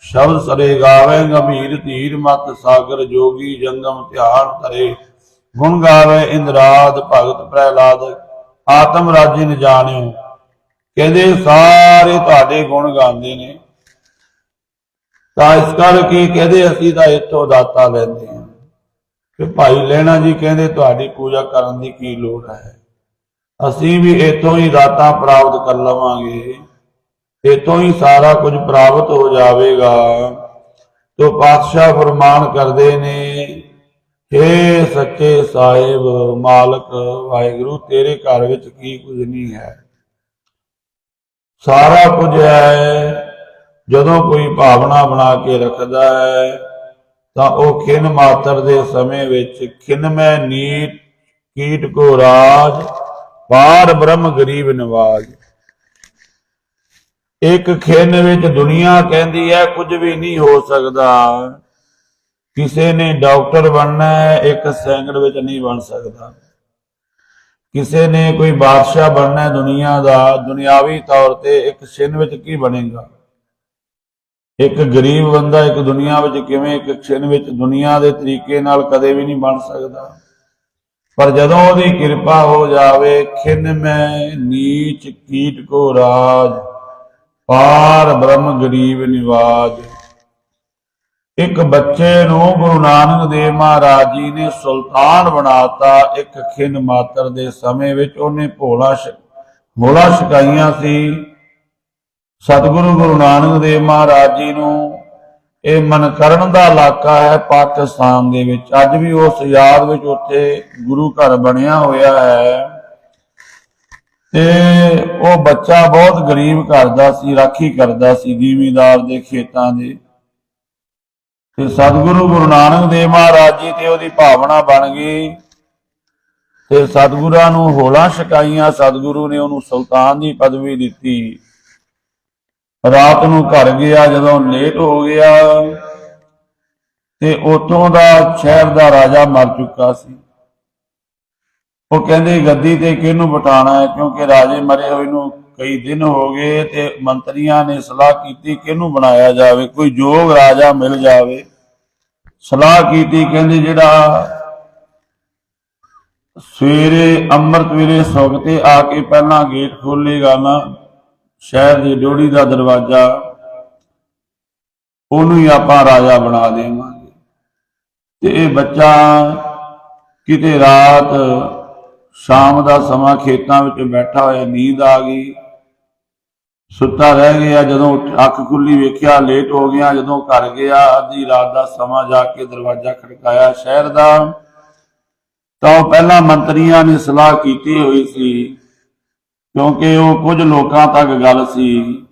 ਸ਼ਬਦ ਸਰੇ ਗਾਵੇ ਗੰਭੀਰ ਧੀਰ, ਮਤ ਸਾਗਰ ਜੋਗੀ ਜੰਗਮ ਧਿਆਨ ਧਰੇ। ਗੁਣ ਗਾਵੇ ਇੰਦਰਾਦ, ਭਗਤ ਪ੍ਰਹਿਲਾਦ, ਆਤਮ ਰਾਜੇ ਨ ਜਾਣਿਓ ਕਹਿੰਦੇ ਸਾਰੇ ਤੁਹਾਡੇ ਗੁਣ ਗਾਉਂਦੇ ਨੇ। ਤਾਂ ਇਸ ਕਰਕੇ ਕਹਿੰਦੇ, ਅਸੀਂ ਤਾਂ ਇੱਥੋਂ ਦਾਤਾ ਲੈਂਦੇ ਹਾਂ। ਕਿ ਭਾਈ ਲੈਣਾ ਜੀ ਕਹਿੰਦੇ, ਤੁਹਾਡੀ ਪੂਜਾ ਕਰਨ ਦੀ ਕੀ ਲੋੜ ਹੈ? ਅਸੀਂ ਵੀ ਇੱਥੋਂ ਹੀ ਦਾਤਾ ਪ੍ਰਾਪਤ ਕਰ ਲਵਾਂਗੇ। ਇੱਥੋਂ ਹੀ ਸਾਰਾ ਕੁਝ ਪ੍ਰਾਪਤ ਹੋ ਜਾਵੇਗਾ। ਤੋ ਪਾਤਸ਼ਾਹ ਫਰਮਾਨ ਕਰਦੇ ਨੇ ਏ ਸੱਚੇ ਸਾਹਿਬ, ਮਾਲਕ, ਵਾਹਿਗੁਰੂ, ਤੇਰੇ ਘਰ ਵਿੱਚ ਕੀ ਕੁਝ ਨਹੀਂ ਹੈ। ਸਾਰਾ ਕੁਝ ਹੈ। ਜਦੋਂ ਕੋਈ ਭਾਵਨਾ ਬਣਾ ਕੇ ਰੱਖਦਾ ਹੈ, ਤਾਂ ਉਹ ਖਿਨ ਮਾਤਰ ਦੇ ਸਮੇਂ ਵਿੱਚ ਖਿਨਮੈ ਨੀਤ, ਕੀਟ ਕੋ ਰਾਜ, ਪਾਰ ਬ੍ਰਹਮ ਗਰੀਬ ਨਵਾਜ। ਇੱਕ ਖਿਨ ਵਿੱਚ ਦੁਨੀਆ ਕਹਿੰਦੀ ਹੈ, ਕੁਝ ਵੀ ਨਹੀਂ ਹੋ ਸਕਦਾ। ਕਿਸੇ ਨੇ ਡਾਕਟਰ ਬਣਨਾ ਹੈ, ਇੱਕ ਸੈਕਿੰਡ ਵਿੱਚ ਨਹੀਂ ਬਣ ਸਕਦਾ। ਕਿਸੇ ਨੇ ਕੋਈ ਬਾਦਸ਼ਾਹ ਬਣਨਾ ਹੈ ਦੁਨੀਆ ਦਾ, ਦੁਨਿਆਵੀ ਤੌਰ ਤੇ ਇੱਕ ਛਿਨ ਵਿੱਚ ਕੀ ਬਣੇਗਾ? ਇੱਕ ਗਰੀਬ ਬੰਦਾ ਇੱਕ ਦੁਨੀਆ ਵਿੱਚ ਕਿਵੇਂ, ਇੱਕ ਛਿਨ ਵਿੱਚ ਦੁਨੀਆ ਦੇ ਤਰੀਕੇ ਨਾਲ ਕਦੇ ਵੀ ਨਹੀਂ ਬਣ ਸਕਦਾ। ਪਰ ਜਦੋਂ ਉਹਦੀ ਕਿਰਪਾ ਹੋ ਜਾਵੇ, ਖਿਨ ਮੈਂ ਨੀਚ ਕੀਟ ਕੋ ਰਾਜ, ਪਾਰ ਬ੍ਰਹਮ ਗਰੀਬ ਨਿਵਾਜ। ਇੱਕ ਬੱਚੇ ਨੂੰ ਗੁਰੂ ਨਾਨਕ ਦੇਵ ਮਹਾਰਾਜ ਜੀ ਨੇ ਸੁਲਤਾਨ ਬਣਾਤਾ, ਇੱਕ ਖਿਨ ਮਾਤਰ ਦੇ ਸਮੇਂ ਵਿੱਚ ਉਹਨੇ ਭੋਲਾ ਸ਼, ਭੋਲਾ ਸ਼ਿਕਾਈਆਂ ਸੀ। ਸਤਿਗੁਰੂ ਗੁਰੂ ਨਾਨਕ ਦੇਵ ਮਹਾਰਾਜ ਜੀ ਨੂੰ ਇਹ ਮਨਕਰਨ ਦਾ ਇਲਾਕਾ ਹੈ ਪਾਕਿਸਤਾਨ ਦੇ ਵਿੱਚ। ਅੱਜ ਵੀ ਉਸ ਯਾਦ ਵਿੱਚ ਉੱਥੇ ਗੁਰੂ ਘਰ ਬਣਿਆ ਹੋਇਆ ਹੈ। ਤੇ ਉਹ ਬੱਚਾ ਬਹੁਤ ਗਰੀਬ ਘਰ ਦਾ ਸੀ, ਰਾਖੀ ਕਰਦਾ ਸੀ ਜਿਮੀਦਾਰ ਦੇ ਖੇਤਾਂ ਦੇ। ਤੇ ਸਤਿਗੁਰੂ ਗੁਰੂ ਨਾਨਕ ਦੇਵ ਮਹਾਰਾਜ ਜੀ ਤੇ ਉਹਦੀ ਭਾਵਨਾ ਬਣ ਗਈ। ਤੇ ਸਤਿਗੁਰਾਂ ਨੂੰ ਹੋਲਾਂ ਸ਼ਿਕਾਈਆਂ ਸਤਿਗੁਰੂ ਨੇ ਉਹਨੂੰ ਸੁਲਤਾਨ ਦੀ ਪਦਵੀ ਦਿੱਤੀ। ਰਾਤ ਨੂੰ ਘਰ ਗਿਆ, ਜਦੋਂ ਲੇਟ ਹੋ ਗਿਆ ਤੇ ਉਤੋਂ ਦਾ ਸ਼ਹਿਰ ਦਾ ਰਾਜਾ ਮਰ ਚੁੱਕਾ ਸੀ। ਉਹ ਕਹਿੰਦੇ, ਗੱਦੀ ਤੇ ਕਿਹਨੂੰ ਬਟਾਣਾ ਹੈ? ਕਿਉਂਕਿ ਰਾਜੇ ਮਰੇ ਹੋਏ ਨੂੰ ਕਈ ਦਿਨ ਹੋ ਗਏ ਤੇ ਮੰਤਰੀਆਂ ਨੇ ਸਲਾਹ ਕੀਤੀ ਕਿਹਨੂੰ ਬਣਾਇਆ ਜਾਵੇ? ਕੋਈ ਯੋਗ ਰਾਜਾ ਮਿਲ ਜਾਵੇ। ਸਲਾਹ ਕੀਤੀ, ਕਹਿੰਦੇ, ਜਿਹੜਾ ਸਵੇਰੇ, ਅੰਮ੍ਰਿਤ ਵੇਲੇ ਸੁਖਤੇ ਆ ਕੇ ਪਹਿਲਾਂ ਗੇਟ ਖੋਲੇਗਾ ਨਾ ਸ਼ਹਿਰ ਦੀ ਡੋੜੀ ਦਾ ਦਰਵਾਜ਼ਾ, ਉਹਨੂੰ ਹੀ ਆਪਾਂ ਰਾਜਾ ਬਣਾ ਦੇਵਾਂਗੇ। ਤੇ ਇਹ ਬੱਚਾ ਕਿਤੇ ਰਾਤ ਸ਼ਾਮ ਦਾ ਸਮਾਂ ਖੇਤਾਂ ਵਿੱਚ ਬੈਠਾ ਹੋਇਆ, ਨੀਂਦ ਆ ਗਈ। ਸੁੱਤਾ ਰਹਿ ਗਿਆ, ਜਦੋਂ ਅੱਖ ਖੁੱਲੀ ਵੇਖਿਆ ਲੇਟ ਹੋ ਗਿਆ, ਜਦੋਂ ਘਰ ਗਿਆ, ਅੱਧੀ ਰਾਤ ਦਾ ਸਮਾਂ ਜਾ ਕੇ ਦਰਵਾਜ਼ਾ ਖੜਕਾਇਆ ਸ਼ਹਿਰ ਦਾ। ਤਾਂ ਉਹ ਪਹਿਲਾਂ ਮੰਤਰੀਆਂ ਨੇ ਸਲਾਹ ਕੀਤੀ ਹੋਈ ਸੀ ਕਿਉਂਕਿ ਉਹ ਕੁਝ ਲੋਕਾਂ ਤੱਕ ਗੱਲ ਸੀ।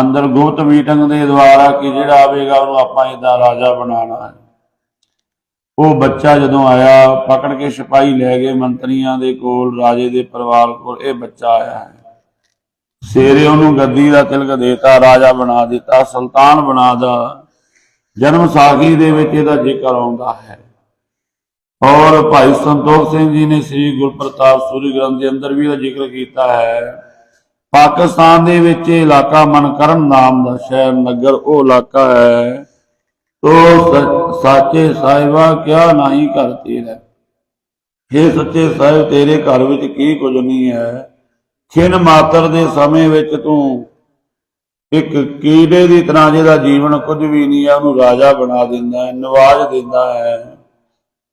ਅੰਦਰ ਗੁਪਤ ਮੀਟਿੰਗ ਦੇ ਦੁਆਰਾ ਕਿ ਜਿਹੜਾ ਆਵੇਗਾ ਉਹਨੂੰ ਆਪਾਂ ਇਦਾਂ ਰਾਜਾ ਬਣਾਉਣਾ ਹੈ। ਉਹ ਬੱਚਾ ਜਦੋਂ ਆਇਆ, ਪਕੜ ਕੇ ਸਿਪਾਹੀ ਲੈ ਗਏ, ਮੰਤਰੀਆਂ ਦੇ ਕੋਲ, ਰਾਜੇ ਦੇ ਪਰਿਵਾਰ ਕੋਲ, ਇਹ ਬੱਚਾ ਆਇਆ ਹੈ। ਸੇਰੇ ਉਹਨੂੰ ਗੱਦੀ ਦਾ ਤਿਲਕ ਦੇਤਾ, ਰਾਜਾ ਬਣਾ ਦਿੱਤਾ, ਸੁਲਤਾਨ ਬਣਾ ਦਾ ਜਨਮ ਸਾਖੀ ਦੇ ਵਿੱਚ ਇਹਦਾ ਜ਼ਿਕਰ ਆਉਂਦਾ ਹੈ। ਔਰ ਭਾਈ ਸੰਤੋਖ ਸਿੰਘ ਜੀ ਨੇ ਸ੍ਰੀ ਗੁਰਪ੍ਰਤਾਪ ਸੂਰੀ ਗ੍ਰੰਥ ਦੇ ਅੰਦਰ ਵੀ ਇਹਦਾ ਜ਼ਿਕਰ ਕੀਤਾ ਹੈ। ਪਾਕਿਸਤਾਨ ਦੇ ਵਿੱਚ ਇਲਾਕਾ ਮਨਕਰਨ ਨਾਮ ਦਾ ਸ਼ਹਿਰ ਨਗਰ ਉਹ ਇਲਾਕਾ ਹੈ। ਤੋ ਸਾਚੇ ਸਾਹਿਬਾ ਕਿਆ ਨਹੀਂ ਕਰਤੀ ਹੈ हे ਸੱਚੇ ਸਾਹਿਬ, ਤੇਰੇ ਘਰ ਵਿੱਚ ਕੀ ਕੁਝ ਨਹੀਂ ਹੈ। ਖਿਨ ਮਾਤਰ ਦੇ ਸਮੇਂ ਵਿੱਚ ਤੂੰ ਇੱਕ ਕੀੜੇ ਦੀ ਤਰ੍ਹਾਂ ਜਿਹਦਾ ਜੀਵਨ ਕੁਝ ਵੀ ਨਹੀਂ ਹੈ। ਉਹਨੂੰ ਰਾਜਾ ਬਣਾ ਦਿੰਦਾ ਹੈ, ਨਵਾਜ ਦਿੰਦਾ ਹੈ।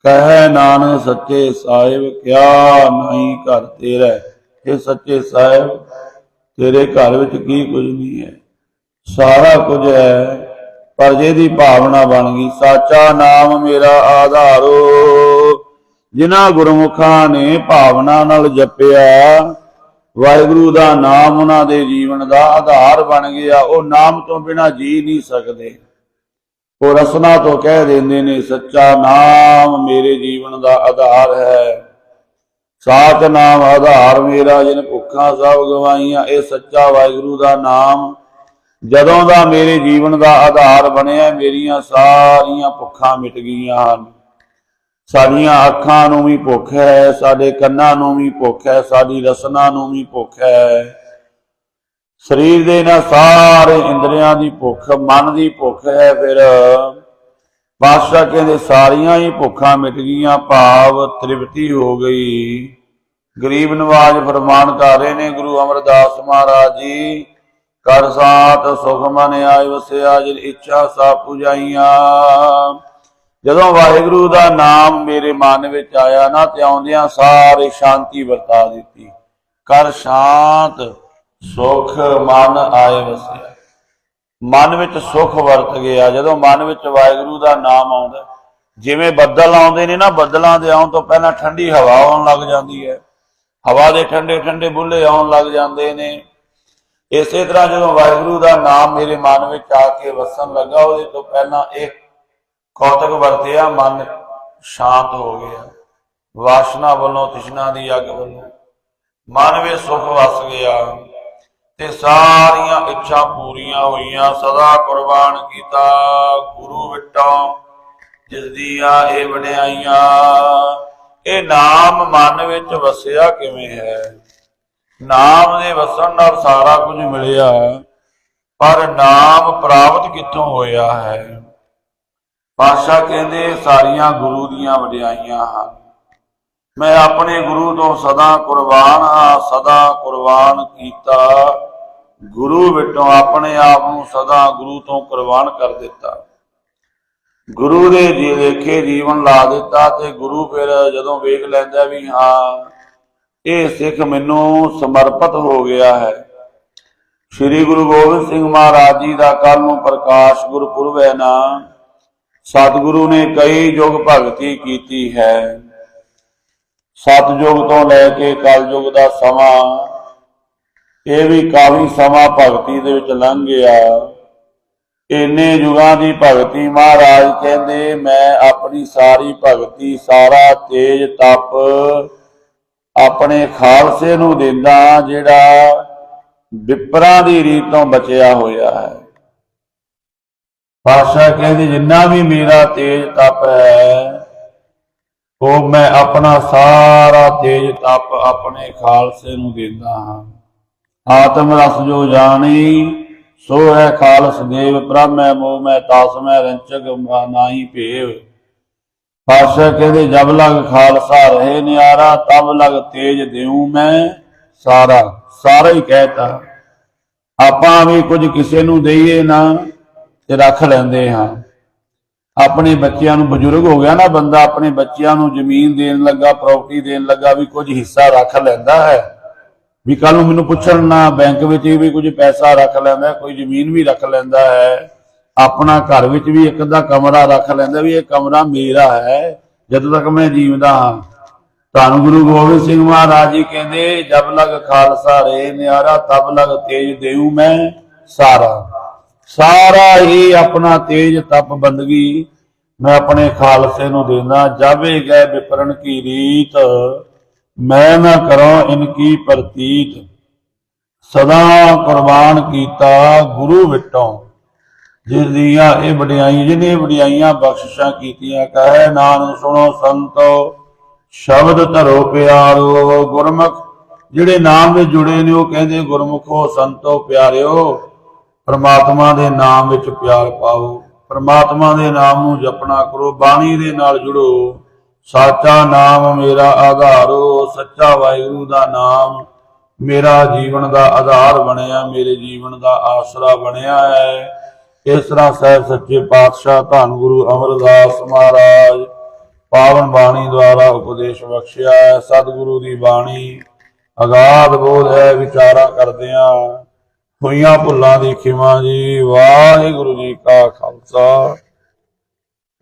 ਕਹਿ ਨਾਨਕ ਸੱਚੇ ਸਾਹਿਬ, ਕਿਆ ਨਹੀਂ ਘਰ ਤੇਰਾ? ਇਹ ਸੱਚੇ ਸਾਹਿਬ, ਤੇਰੇ ਘਰ ਵਿੱਚ ਕੀ ਕੁਝ ਨਹੀਂ ਹੈ? ਸਾਰਾ ਕੁਝ ਹੈ, ਪਰ ਜਿਹਦੀ ਭਾਵਨਾ ਬਣ ਗਈ, ਸਾਚਾ ਨਾਮ ਮੇਰਾ ਆਧਾਰੋ ਜਿਨ੍ਹਾਂ ਗੁਰਮੁਖਾਂ ਨੇ ਭਾਵਨਾ ਨਾਲ ਜਪਿਆ, ਵਾਹਿਗੁਰੂ ਦਾ ਨਾਮ ਉਹਨਾਂ ਦੇ ਜੀਵਨ ਦਾ ਆਧਾਰ ਬਣ ਗਿਆ। ਉਹ ਨਾਮ ਤੋਂ ਬਿਨਾ ਜੀ ਨਹੀਂ ਸਕਦੇ। ਉਹ ਰਸਨਾ ਤੋਂ ਕਹਿ ਦਿੰਦੇ ਨੇ, ਸੱਚਾ ਨਾਮ ਮੇਰੇ ਜੀਵਨ ਦਾ ਆਧਾਰ ਹੈ। ਸਾਤ ਨਾਮ ਆਧਾਰ ਮੇਰਾ, ਜਿਨ ਭੁੱਖਾਂ ਸਭ ਗਵਾਈਆਂ ਇਹ ਸੱਚਾ ਵਾਹਿਗੁਰੂ ਦਾ ਨਾਮ। ਜਦੋਂ ਦਾ ਮੇਰੇ ਜੀਵਨ ਦਾ ਆਧਾਰ ਬਣਿਆ, ਮੇਰੀਆਂ ਸਾਰੀਆਂ ਭੁੱਖਾਂ ਮਿਟ ਗਈਆਂ ਹਨ। ਸਾਡੀਆਂ ਅੱਖਾਂ ਨੂੰ ਵੀ ਭੁੱਖ ਹੈ, ਸਾਡੇ ਕੰਨਾਂ ਨੂੰ ਵੀ ਭੁੱਖ ਹੈ, ਸਾਡੀ ਰਸਨਾ ਨੂੰ ਵੀ ਭੁੱਖ ਹੈ। ਸਰੀਰ ਦੇ ਨਾਲ ਸਾਰੇ ਇੰਦਰੀਆਂ ਦੀ ਭੁੱਖ, ਮਨ ਦੀ ਭੁੱਖ ਹੈ ਫਿਰ। ਪਾਤਸ਼ਾਹ ਕਹਿੰਦੇ, ਸਾਰੀਆਂ ਹੀ ਭੁੱਖਾਂ ਮਿਟ ਗਈਆਂ, ਭਾਵ ਤ੍ਰਿਪਤੀ ਹੋ ਗਈ। ਗਰੀਬ ਨਵਾਜ ਫਰਮਾਨ ਕਰ ਰਹੇ ਨੇ, ਗੁਰੂ ਅਮਰਦਾਸ ਮਹਾਰਾਜ ਜੀ, ਕਰ ਸਾਤ ਸੁਖ ਮਨ ਆਇ ਵਸਿਆ, ਜਿਨ ਇੱਛਾ ਸਾ ਪੁਜਾਈਆਂ ਜਦੋਂ ਵਾਹਿਗੁਰੂ ਦਾ ਨਾਮ ਮੇਰੇ ਮਨ ਵਿੱਚ ਆਇਆ ਨਾ, ਤੇ ਆਉਂਦਿਆਂ ਸਾਰੇ ਸ਼ਾਂਤੀ ਵਰਤਾ ਦਿੱਤੀ। ਕਰ ਸ਼ਾਂਤ ਸੁਖ ਮਨ ਆਏ ਵਸਿਆ। ਮਨ ਵਿੱਚ ਸੁਖ ਵਰਤ ਗਿਆ। ਜਦੋਂ ਮਨ ਵਿੱਚ ਵਾਹਿਗੁਰੂ ਦਾ ਨਾਮ ਆਉਂਦਾ ਜਿਵੇਂ ਬੱਦਲ ਆਉਂਦੇ ਨੇ ਨਾ, ਬੱਦਲਾਂ ਦੇ ਆਉਣ ਤੋਂ ਪਹਿਲਾਂ ਠੰਡੀ ਹਵਾ ਆਉਣ ਲੱਗ ਜਾਂਦੀ ਹੈ। ਹਵਾ ਦੇ ਠੰਡੇ ਠੰਡੇ ਬੁੱਲੇ ਆਉਣ ਲੱਗ ਜਾਂਦੇ ਨੇ। ਇਸੇ ਤਰ੍ਹਾਂ ਜਦੋਂ ਵਾਹਿਗੁਰੂ ਦਾ ਨਾਮ ਮੇਰੇ ਮਨ ਵਿੱਚ ਆ ਕੇ ਵਸਣ ਲੱਗਾ, ਉਹਦੇ ਤੋਂ ਪਹਿਲਾਂ ਇਹ ਕੌਤਕ ਵਰਤਿਆ, ਮਨ ਸ਼ਾਂਤ ਹੋ ਗਿਆ। ਵਾਸ਼ਨਾ ਵੱਲੋਂ ਤ੍ਰਿਸ਼ਨਾ ਦੀ ਅੱਗ ਵੱਲੋਂ ਮਨ ਵਿੱਚ ਸੁਖ ਵਸ ਗਿਆ। ਤੇ ਸਾਰੀਆਂ ਇੱਛਾ ਪੂਰੀਆਂ ਹੋਈਆਂ, ਸਦਾ ਕੁਰਬਾਨ ਕੀਤਾ ਗੁਰੂ ਵਿਟੋਂ, ਜਿਸ ਦੀਆਂ ਇਹ ਵਡਿਆਈਆਂ। ਇਹ ਨਾਮ ਮਨ ਵਿੱਚ ਵਸਿਆ ਕਿਵੇਂ ਹੈ? ਨਾਮ ਦੇ ਵਸਣ ਨਾਲ ਸਾਰਾ ਕੁਝ ਮਿਲਿਆ, ਪਰ ਨਾਮ ਪ੍ਰਾਪਤ ਕਿੱਥੋਂ ਹੋਇਆ ਹੈ? ਪਾਸ਼ਾ ਕਹਿੰਦੇ, ਸਾਰੀਆਂ ਗੁਰੂ ਦੀਆਂ ਵਡਿਆਈਆਂ ਹਨ। ਮੈਂ ਆਪਣੇ ਗੁਰੂ ਤੋਂ ਸਦਾ ਕੁਰਬਾਨ ਹਾਂ, ਸਦਾ ਕੁਰਬਾਨ ਕੀਤਾ। ਗੁਰੂ ਵਿਟੋਂ ਆਪਣੇ ਆਪ ਨੂੰ ਸਦਾ ਗੁਰੂ ਤੋਂ ਕੁਰਬਾਨ ਕਰ ਦਿੱਤਾ। ਗੁਰੂ ਦੇ ਜੀ ਦੇਖੇ ਜੀਵਨ ਲਾ ਦਿੱਤਾ ਤੇ ਗੁਰੂ ਫਿਰ ਜਦੋਂ ਵੇਖ ਲੈਂਦਾ ਵੀ ਹਾਂ, ਇਹ ਸਿੱਖ ਮੈਨੂੰ ਸਮਰਪਿਤ ਹੋ ਗਿਆ ਹੈ। ਸ੍ਰੀ ਗੁਰੂ ਗੋਬਿੰਦ ਸਿੰਘ ਮਹਾਰਾਜ ਜੀ ਦਾ ਕੱਲ ਨੂੰ ਪ੍ਰਕਾਸ਼ ਗੁਰਪੁਰਬ ਹੈ ਨਾ, ਸਤਿਗੁਰੂ ਨੇ ਕਈ ਯੁਗ ਭਗਤੀ ਕੀਤੀ ਹੈ। ਸਤਜੁਗ ਤੋਂ ਲੈ ਕੇ ਕਲਯੁਗ ਦਾ ਸਮਾਂ ਇਹ ਵੀ ਕਾਫੀ ਸਮਾਂ ਭਗਤੀ ਦੇ ਵਿੱਚ ਲੰਘ ਗਿਆ। ਇੰਨੇ ਯੁਗਾਂ ਦੀ ਭਗਤੀ ਮਹਾਰਾਜ ਕਹਿੰਦੇ, ਮੈਂ ਆਪਣੀ ਸਾਰੀ ਭਗਤੀ, ਸਾਰਾ ਤੇਜ ਤਪ ਆਪਣੇ ਖਾਲਸੇ ਨੂੰ ਦਿੰਦਾ ਜਿਹੜਾ ਵਿਪਰਾਂ ਦੀ ਰੀਤ ਤੋਂ ਬਚਿਆ ਹੋਇਆ ਹੈ। ਪਾਸ਼ਾ ਕਹਿੰਦੇ, ਜਿੰਨਾ ਵੀ ਮੇਰਾ ਤੇਜ ਤਪ ਹੈ, ਉਹ ਮੈਂ ਆਪਣਾ ਸਾਰਾ ਤੇਜ ਤਪ ਆਪਣੇ ਖਾਲਸੇ ਨੂੰ ਦਿੰਦਾ ਹਾਂ। ਆਤਮ ਰਸ ਜੋ ਜਾਣੀ ਸੋ ਹੈ ਖਾਲਸ ਦੇਵ, ਬ੍ਰਹਮੈ ਮੋਹ, ਮੈਂ ਤਾਸ ਮੈਂ ਰੰਚਕ ਨਾਹੀ ਭੇਵ। ਪਾਸ਼ਾ ਕਹਿੰਦੇ, ਜਬ ਲਗ ਖਾਲਸਾ ਰਹੇ ਨਿਆਰਾ, ਤਬ ਲਗ ਤੇਜ ਦੇਉ ਮੈਂ ਸਾਰਾ। ਸਾਰਾ ਹੀ ਕਹਿਤਾ ਆਪਾਂ ਵੀ ਕੁਝ ਕਿਸੇ ਨੂੰ ਦਈਏ ਨਾ ਤੇ ਰੱਖ ਲੈਂਦੇ ਹਾਂ। ਆਪਣੇ ਬੱਚਿਆਂ ਨੂੰ ਬਜ਼ੁਰਗ ਹੋ ਗਿਆ ਨਾ ਬੰਦਾ, ਆਪਣੇ ਬੱਚਿਆਂ ਨੂੰ ਜ਼ਮੀਨ ਦੇਣ ਲੱਗਾ ਪ੍ਰਾਪਰਟੀ ਦੇਣ ਲੱਗਾ, ਵੀ ਕੁਝ ਹਿੱਸਾ ਰੱਖ ਲੈਂਦਾ ਹੈ। ਵੀ ਕੱਲ ਨੂੰ ਮੈਨੂੰ ਪੁੱਛਣ ਨਾ, ਬੈਂਕ ਵਿੱਚ ਵੀ ਕੁਝ ਪੈਸਾ ਰੱਖ ਲੈਂਦਾ, ਕੋਈ ਜ਼ਮੀਨ ਵੀ ਰੱਖ ਲੈਂਦਾ ਹੈ, ਆਪਣਾ ਘਰ ਵਿੱਚ ਵੀ ਇੱਕ ਦਾ ਕਮਰਾ ਰੱਖ ਲੈਂਦਾ ਵੀ ਇਹ ਕਮਰਾ ਮੇਰਾ ਹੈ, ਜਦ ਤੱਕ ਮੈਂ ਜੀਵਦਾ ਹਾਂ। ਧੰਨ ਗੁਰੂ ਗੋਬਿੰਦ ਸਿੰਘ ਮਹਾਰਾਜ ਜੀ ਕਹਿੰਦੇ, ਜਬ ਲਗ ਖਾਲਸਾ ਰੇ ਨਿਆਰਾ, ਤਬ ਲਗ ਤੇਜ ਦੇਉ ਮੈਂ ਸਾਰਾ। ਸਾਰਾ ਹੀ ਆਪਣਾ ਤੇਜ ਤਪ ਬੰਦਗੀ ਮੈਂ ਆਪਣੇ ਖਾਲਸੇ ਨੂੰ ਦੇਣਾ ਜਾਵੇ ਗਏ ਵਿਪਰਨ ਕੀ ਰੀਤ। ਮੈਂ ਨਾ ਕਰਾਂ ਇਨਕੀ ਪ੍ਰਤੀਤ। ਸਦਾ ਕੁਰਬਾਨ ਕੀਤਾ ਗੁਰੂ ਵਿਟੋਂ। ਜਿਸ ਦੀਆਂ ਇਹ ਵਡਿਆਈ ਜਿਹਨੇ ਵਡਿਆਈਆਂ ਬਖਸ਼ਿਸ਼ਾਂ ਕੀਤੀਆਂ, ਕਹੇ ਨਾਨਕ, ਸੁਣੋ ਸੰਤੋ, ਸ਼ਬਦ ਧਰੋ ਪਿਆਰੋ, ਗੁਰਮੁਖ, ਜਿਹੜੇ ਨਾਮ ਵਿੱਚ ਜੁੜੇ ਨੇ, ਉਹ ਕਹਿੰਦੇ, ਗੁਰਮੁਖੋ ਸੰਤੋ ਪਿਆਰਿਓ, ਪ੍ਰਮਾਤਮਾ ਦੇ ਨਾਮ ਵਿੱਚ ਪਿਆਰ ਪਾਓ, ਪ੍ਰਮਾਤਮਾ ਦੇ ਨਾਮ ਨੂੰ ਜਪਣਾ ਕਰੋ, ਬਾਣੀ ਦੇ ਨਾਲ ਜੁੜੋ। ਸਾਚਾ ਨਾਮ ਮੇਰਾ ਆਧਾਰੋ, ਸੱਚਾ ਵਾਹਿਗੁਰੂ ਦਾ ਨਾਮ ਮੇਰਾ ਜੀਵਨ ਦਾ ਆਧਾਰ ਬਣਿਆ, ਮੇਰੇ ਜੀਵਨ ਦਾ ਆਸਰਾ ਬਣਿਆ ਹੈ। ਇਸ ਤਰ੍ਹਾਂ ਸਾਹਿਬ ਸੱਚੇ ਪਾਤਸ਼ਾਹ ਧੰਨ ਗੁਰੂ ਅਮਰਦਾਸ ਮਹਾਰਾਜ ਪਾਵਨ ਬਾਣੀ ਦੁਆਰਾ ਉਪਦੇਸ਼ ਬਖਸ਼ਿਆ ਹੈ। ਸਤਿਗੁਰੂ ਦੀ ਬਾਣੀ ਅਗਾਧ ਬੋਧ ਹੈ, ਵਿਚਾਰਾ ਕਰਦਿਆਂ ਹੋਈਆਂ ਭੁੱਲਾਂ ਦੀ ਖਿਮਾ ਜੀ। ਵਾਹਿਗੁਰੂ ਜੀ ਕਾ ਖਾਲਸਾ।